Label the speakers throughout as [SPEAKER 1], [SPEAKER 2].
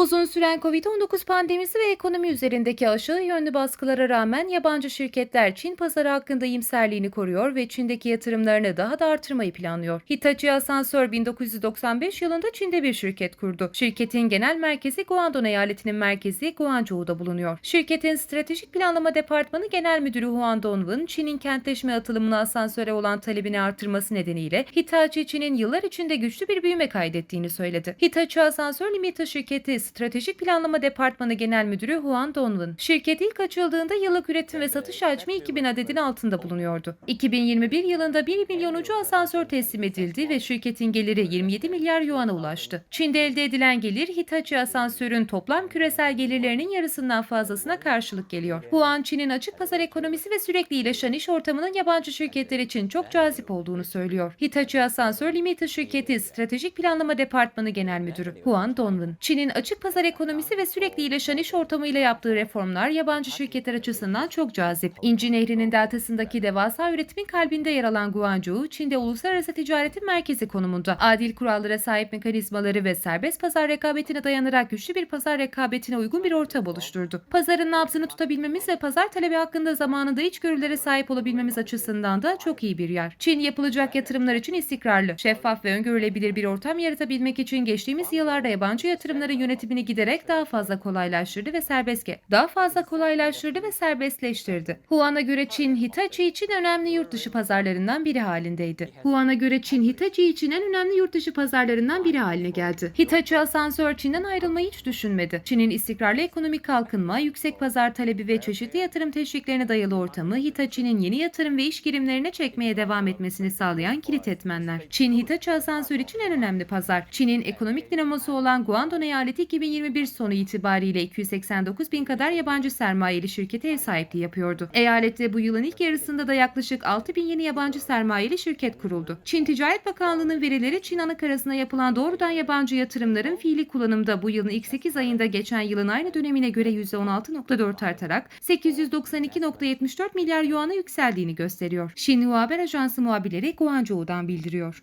[SPEAKER 1] Uzun süren Covid-19 pandemisi ve ekonomi üzerindeki aşağı yönlü baskılara rağmen yabancı şirketler Çin pazarı hakkında iyimserliğini koruyor ve Çin'deki yatırımlarını daha da artırmayı planlıyor. Hitachi Asansör 1995 yılında Çin'de bir şirket kurdu. Şirketin genel merkezi Guangdong eyaletinin merkezi Guangzhou'da bulunuyor. Şirketin stratejik planlama departmanı genel müdürü Huan Dongwen, Çin'in kentleşme atılımına asansöre olan talebini artırması nedeniyle Hitachi Çin'in yıllar içinde güçlü bir büyüme kaydettiğini söyledi. Hitachi Asansör Limited şirketi Stratejik Planlama Departmanı Genel Müdürü Huan Dongwen, şirket ilk açıldığında yıllık üretim ve satış hacmi 2000 adedin altında bulunuyordu. 2021 yılında 1 milyonuncu asansör teslim edildi ve şirketin geliri 27 milyar yuana ulaştı. Çin'de elde edilen gelir Hitachi Asansör'ün toplam küresel gelirlerinin yarısından fazlasına karşılık geliyor. Huan, Çin'in açık pazar ekonomisi ve sürekli iyileşen iş ortamının yabancı şirketler için çok cazip olduğunu söylüyor. Hitachi Asansör Limited şirketi Stratejik Planlama Departmanı Genel Müdürü Huan Dongwen, Çin'in açık pazar ekonomisi ve sürekli iyileşen iş ortamıyla yaptığı reformlar yabancı şirketler açısından çok cazip. İnci Nehri'nin deltasındaki devasa üretimin kalbinde yer alan Guangzhou, Çin'de uluslararası ticaretin merkezi konumunda. Adil kurallara sahip mekanizmaları ve serbest pazar rekabetine dayanarak güçlü bir pazar rekabetine uygun bir ortam oluşturdu. Pazarın nabzını tutabilmemiz ve pazar talebi hakkında zamanında içgörülere sahip olabilmemiz açısından da çok iyi bir yer. Çin yapılacak yatırımlar için istikrarlı, şeffaf ve öngörülebilir bir ortam yaratabilmek için geçtiğimiz yıllarda yabancı yatırımların yönetimini giderek daha fazla kolaylaştırdı ve serbest daha fazla kolaylaştırdı ve serbestleştirdi. Huan'a göre Çin, Hitachi için önemli yurt dışı pazarlarından biri halindeydi. Huan'a göre Çin, Hitachi için en önemli yurt dışı pazarlarından biri haline geldi. Hitachi asansör Çin'den ayrılmayı hiç düşünmedi. Çin'in istikrarlı ekonomik kalkınma, yüksek pazar talebi ve çeşitli yatırım teşviklerine dayalı ortamı Hitachi'nin yeni yatırım ve iş girimlerine çekmeye devam etmesini sağlayan kilit etmenler. Çin, Hitachi asansör için en önemli pazar. Çin'in ekonomik dinamosu olan Guangdong eyaleti 2021 sonu itibariyle 289 bin kadar yabancı sermayeli şirkete ev sahipliği yapıyordu. Eyalette bu yılın ilk yarısında da yaklaşık 6 bin yeni yabancı sermayeli şirket kuruldu. Çin Ticaret Bakanlığı'nın verileri Çin anakarasına yapılan doğrudan yabancı yatırımların fiili kullanımda bu yılın ilk 8 ayında geçen yılın aynı dönemine göre %16.4 artarak 892.74 milyar yuana yükseldiğini gösteriyor. Xinhua Haber Ajansı muhabirleri Guangzhou'dan bildiriyor.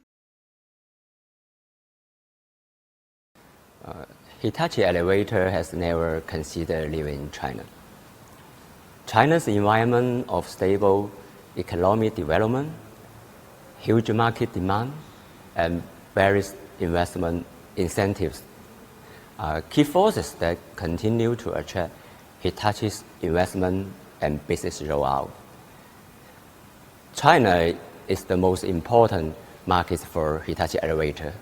[SPEAKER 2] Hitachi Elevator has never considered leaving China. China's environment of stable economic development, huge market demand, and various investment incentives are key forces that continue to attract Hitachi's investment and business rollout. China is the most important market for Hitachi Elevator.